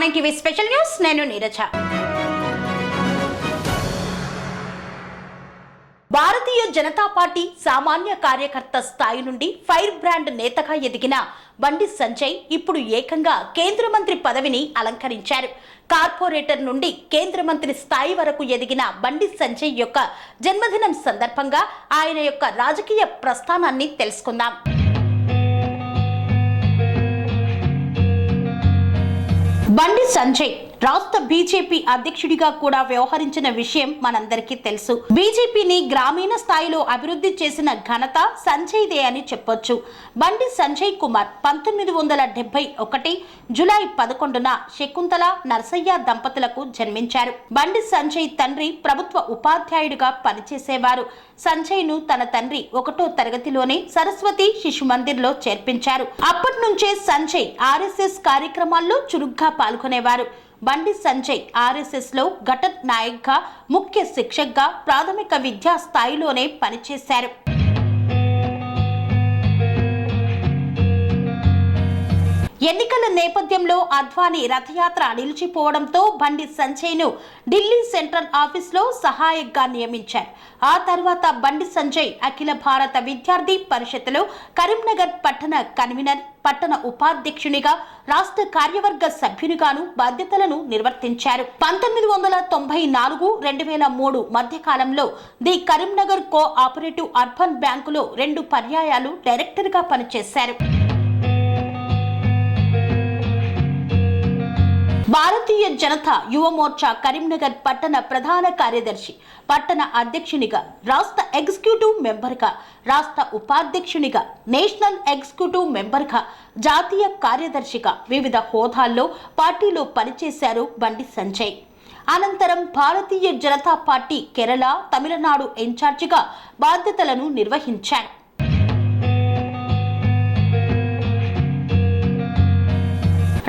ఆర్నైన్ TV special news. నేను నీరజ. భారతీయ Janata party సామాన్య కార్యకర్త స్థాయి నుండి ఫైర్ బ్రాండ్ నేతగా ఎదిగిన బండి సంజయ్ ఇప్పుడు ఏకంగా కేంద్ర మంత్రి పదవిని అలంకరించారు. కార్పొరేటర్ నుండి కేంద్ర మంత్రి స్థాయి వరకు ఎదిగిన బండి సంజయ్ యొక్క జన్మదినం సందర్భంగా ఆయన యొక్క రాజకీయ ప్రస్థానాన్ని తెలుసుకుందాం. బండి సంజయ్. రాష్ట్ర బీజేపీ అధ్యక్షుడిగా కూడా వ్యవహరించిన విషయం మనందరికీ తెలుసు. బీజేపీని గ్రామీణ స్థాయిలో అభివృద్ధి చేసిన ఘనత సంజయ్దే అని చెప్పొచ్చు. బండి సంజయ్ కుమార్ పంతొమ్మిది వందల డెబ్బై ఒకటి జులై పదకొండున శకుంతల నరసయ్య దంపతులకు జన్మించారు. బండి సంజయ్ తండ్రి ప్రభుత్వ ఉపాధ్యాయుడిగా పనిచేసేవారు. సంజయ్ను తన తండ్రి ఒకటో తరగతిలోనే సరస్వతి శిశు మందిర్లో చేర్పించారు. అప్పటి నుంచే సంజయ్ ఆర్ఎస్ఎస్ కార్యక్రమాల్లో చురుగ్గా పాల్గొనేవారు. బండి సంజయ్ ఆర్ఎస్ఎస్లో ఘటత్ ఘటన్ ముఖ్య శిక్షక్గా ప్రాథమిక విద్యా స్థాయిలోనే పనిచేశారు. ఎన్నికల నేపథ్యంలో అద్వానీ రథయాత్ర నిలిచిపోవడంతో బండి సంజయ్ను ఢిల్లీ సెంట్రల్ ఆఫీస్లో సహాయక్గా నియమించారు. ఆ తర్వాత బండి సంజయ్ అఖిల భారత విద్యార్థి పరిషత్లో కరీంనగర్ పట్టణ కన్వీనర్ పట్టణ ఉపాధ్యక్షునిగా రాష్ట్ర కార్యవర్గ సభ్యునిగాను బాధ్యతలను నిర్వర్తించారు. పంతొమ్మిది వందల తొంభై నాలుగు రెండు వేల మూడు మధ్యకాలంలో the Karimnagar cooperative urban బ్యాంకులో రెండు పర్యాయాలు డైరెక్టర్గా పనిచేశారు. భారతీయ జనతా యువ మోర్చా కరీంనగర్ పట్టణ ప్రధాన కార్యదర్శి పట్టణ అధ్యక్షునిగా రాష్ట్ర ఎగ్జిక్యూటివ్ మెంబర్గా రాష్ట్ర ఉపాధ్యక్షునిగా నేషనల్ ఎగ్జిక్యూటివ్ మెంబర్గా జాతీయ కార్యదర్శిగా వివిధ హోదాల్లో పార్టీలో పనిచేశారు బండి సంజయ్. అనంతరం భారతీయ జనతా పార్టీ కేరళ తమిళనాడు ఇన్ఛార్జిగా బాధ్యతలను నిర్వహించారు.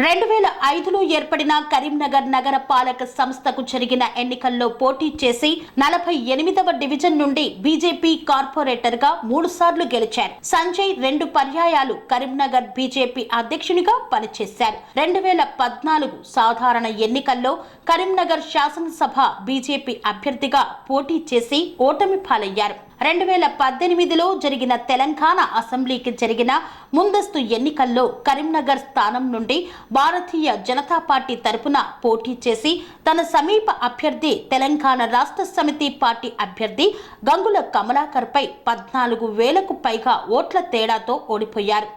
రెండు వేల ఐదులో ఏర్పడిన కరీంనగర్ నగర పాలక సంస్థకు జరిగిన ఎన్నికల్లో పోటీ చేసి నలభై ఎనిమిదవ డివిజన్ నుండి బీజేపీ కార్పొరేటర్గా మూడు సార్లు గెలిచారు. సంజయ్ రెండు పర్యాయాలు కరీంనగర్ బీజేపీ అధ్యక్షునిగా పనిచేశారు. రెండు వేల పద్నాలుగు సాధారణ ఎన్నికల్లో కరీంనగర్ శాసనసభ బీజేపీ అభ్యర్థిగా పోటీ చేసి ఓటమి పాలయ్యారు. రెండు వేల పద్దెనిమిదిలో జరిగిన తెలంగాణ అసెంబ్లీకి జరిగిన ముందస్తు ఎన్నికల్లో కరీంనగర్ స్థానం నుండి భారతీయ జనతా పార్టీ తరపున పోటీ చేసి తన సమీప అభ్యర్థి తెలంగాణ రాష్ట్ర సమితి పార్టీ అభ్యర్థి గంగుల కమలాకర్పై పద్నాలుగు వేలకు పైగా ఓట్ల తేడాతో ఓడిపోయారు.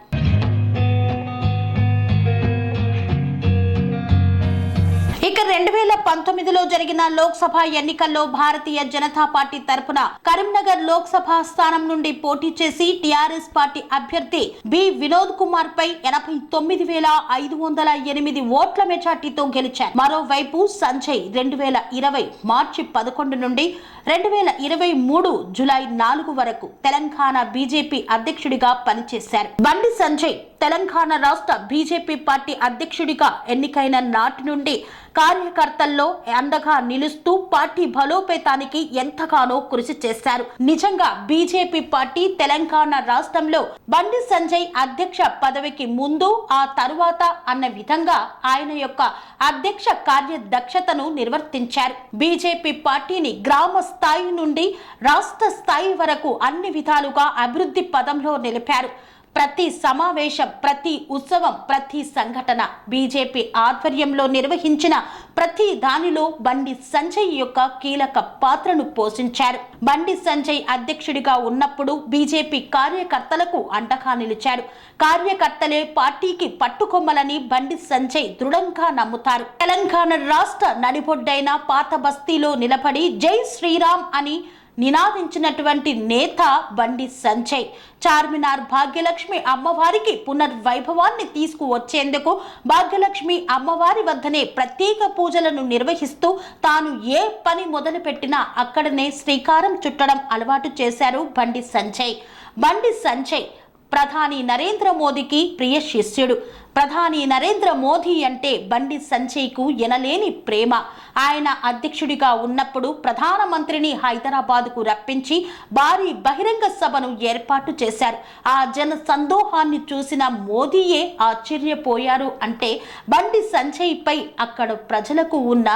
రెండు వేల పంతొమ్మిదిలో జరిగిన లోక్సభ ఎన్నికల్లో భారతీయ జనతా పార్టీ తరపున కరీంనగర్ లోక్సభ స్థానం నుండి పోటీ చేసి టిఆర్ఎస్ పార్టీ అభ్యర్థి బి వినోద్ కుమార్ పై ఎనభై తొమ్మిది వేల ఐదు వందల ఎనిమిది ఓట్ల మెజార్టీతో గెలిచారు. మరోవైపు సంజయ్ రెండు వేల ఇరవై మార్చి పదకొండు నుండి రెండు వేల ఇరవై మూడు జులై నాలుగు వరకు తెలంగాణ బీజేపీ అధ్యక్షుడిగా పనిచేశారు. బండి సంజయ్ తెలంగాణ రాష్ట్ర బీజేపీ పార్టీ అధ్యక్షుడిగా ఎన్నికైన నాటి నుండి కార్యకర్తల్లో అండగా నిలుస్తూ పార్టీ బలోపేతానికి ఎంతగానో కృషి చేశారు. నిజంగా బీజేపీ పార్టీ తెలంగాణ రాష్ట్రంలో బండి సంజయ్ అధ్యక్ష పదవికి ముందు ఆ తరువాత అన్న విధంగా ఆయన యొక్క అధ్యక్ష కార్యదక్షతను నిర్వర్తించారు. బీజేపీ పార్టీని గ్రామ స్థాయి నుండి రాష్ట్ర స్థాయి వరకు అన్ని విధాలుగా అభివృద్ధి పదంలో నిలిపారు. ప్రతి సమావేశం ప్రతి ఉత్సవం ప్రతి సంఘటన బీజేపీ ఆధ్వర్యంలో నిర్వహించిన ప్రతి దానిలో బండి సంజయ్ యొక్క కీలక పాత్రను పోషించారు. బండి సంజయ్ అధ్యక్షుడిగా ఉన్నప్పుడు బీజేపీ కార్యకర్తలకు అండగా నిలిచారు. కార్యకర్తలే పార్టీకి పట్టుకొమ్మలని బండి సంజయ్ దృఢంగా నమ్ముతారు. తెలంగాణ రాష్ట్ర నడిబొడ్డైన పాత బస్తీలో నిలబడి జై శ్రీరామ్ అని నినాదించినటువంటి నేత బండి సంజయ్. చార్మినార్ భాగ్యలక్ష్మి అమ్మవారికి పునర్వైభవాన్ని తీసుకువచ్చేందుకు భాగ్యలక్ష్మి అమ్మవారి వద్దనే ప్రత్యేక పూజలను నిర్వహిస్తూ తాను ఏ పని మొదలుపెట్టినా అక్కడనే శ్రీకారం చుట్టడం అలవాటు చేశారు బండి సంజయ్. బండి సంజయ్ ప్రధాని నరేంద్ర మోదీకి ప్రియ శిష్యుడు. ప్రధాని నరేంద్ర మోదీ అంటే బండి సంజయ్కు ఎనలేని ప్రేమ. ఆయన అధ్యక్షుడిగా ఉన్నప్పుడు ప్రధానమంత్రిని హైదరాబాద్కు రప్పించి భారీ బహిరంగ సభను ఏర్పాటు చేశారు. ఆ జన సందోహాన్ని చూసిన మోదీయే ఆశ్చర్యపోయారు అంటే బండి సంజయ్పై అక్కడ ప్రజలకు ఉన్న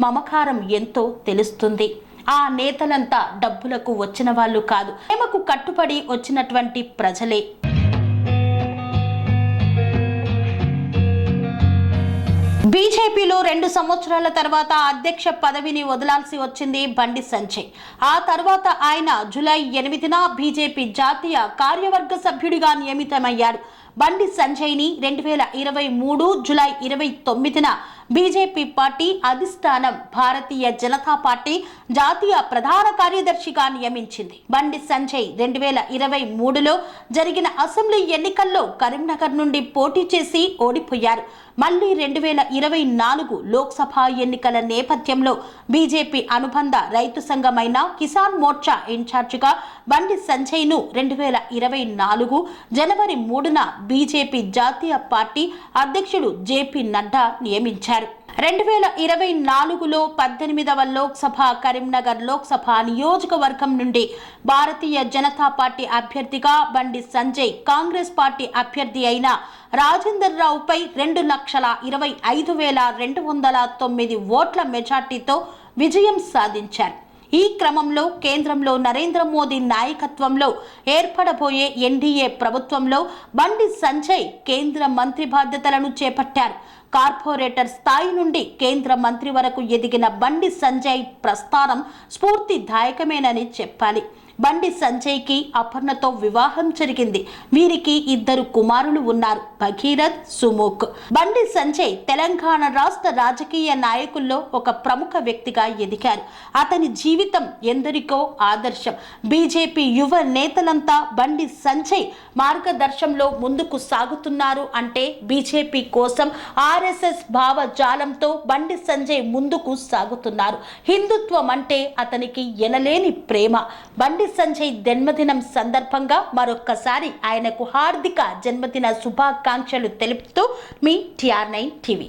మమకారం ఎంతో తెలుస్తుంది. ఆ నేతలంతా డబ్బులకు వచ్చిన వాళ్ళు కాదు. ప్రేమకు కట్టుబడి వచ్చినటువంటి ప్రజలే. బీజేపీలో రెండు సంవత్సరాల తర్వాత అధ్యక్ష పదవిని వదలాల్సి వచ్చింది బండి సంజయ్. ఆ తర్వాత ఆయన జూలై ఎనిమిదిన బీజేపీ జాతీయ కార్యవర్గ సభ్యుడిగా నియమితమయ్యారు. బండి సంజయ్ని రెండు వేల ఇరవై మూడు జులై ఇరవై తొమ్మిదిన బీజేపీ పార్టీ అధిష్టానం భారతీయ జనతా పార్టీ జాతీయ ప్రధాన కార్యదర్శిగా నియమించింది. బండి సంజయ్ రెండు వేల ఇరవై మూడులో జరిగిన అసెంబ్లీ ఎన్నికల్లో కరీంనగర్ నుండి పోటీ చేసి ఓడిపోయారు. మళ్ళీ రెండు వేల ఇరవై నాలుగు లోక్సభ ఎన్నికల నేపథ్యంలో బీజేపీ అనుబంధ రైతు సంఘమైన కిసాన్ మోర్చా ఇన్ఛార్జిగా బండి సంజయ్ను రెండు వేల ఇరవై నాలుగు జనవరి మూడున బీజేపీ జాతీయ పార్టీ అధ్యక్షుడు జేపీ నడ్డా నియమించారు. రెండు వేల ఇరవై నాలుగులో పద్దెనిమిదవ లోక్సభ కరీంనగర్ లోక్సభ నియోజకవర్గం నుండి భారతీయ జనతా పార్టీ అభ్యర్థిగా బండి సంజయ్ కాంగ్రెస్ పార్టీ అభ్యర్థి అయిన రాజేందర్ రావుపై రెండు లక్షల ఇరవై ఐదు వేల రెండు వందల తొమ్మిది ఓట్ల మెజార్టీతో విజయం సాధించారు. ఈ క్రమంలో కేంద్రంలో నరేంద్ర మోదీ నాయకత్వంలో ఏర్పడబోయే ఎన్డీఏ ప్రభుత్వంలో బండి సంజయ్ కేంద్ర మంత్రి బాధ్యతలను చేపట్టారు. కార్పొరేటర్ స్థాయి నుండి కేంద్ర మంత్రి వరకు ఎదిగిన బండి సంజయ్ ప్రస్థానం స్ఫూర్తిదాయకమేనని చెప్పాలి. బండి సంజయ్కి అపర్ణతో వివాహం జరిగింది. వీరికి ఇద్దరు కుమారులు ఉన్నారు భగీరథ్ సుముఖ్. బండి సంజయ్ తెలంగాణ రాష్ట్ర రాజకీయ నాయకుల్లో ఒక ప్రముఖ వ్యక్తిగా ఎదిగారు. అతని జీవితం ఎందరికో ఆదర్శం. బీజేపీ యువ నేతలంతా బండి సంజయ్ మార్గదర్శంలో ముందుకు సాగుతున్నారు అంటే బీజేపీ కోసం ఆర్ఎస్ఎస్ భావజాలంతో బండి సంజయ్ ముందుకు సాగుతున్నారు. హిందుత్వం అంటే అతనికి ఎనలేని ప్రేమ. బండి సంజయ్ జన్మదినం సందర్భంగా మరొక్కసారి ఆయనకు హార్దిక జన్మదిన శుభాకాంక్షలు తెలుపుతూ మీ టిఆర్ నైన్ టీవీ.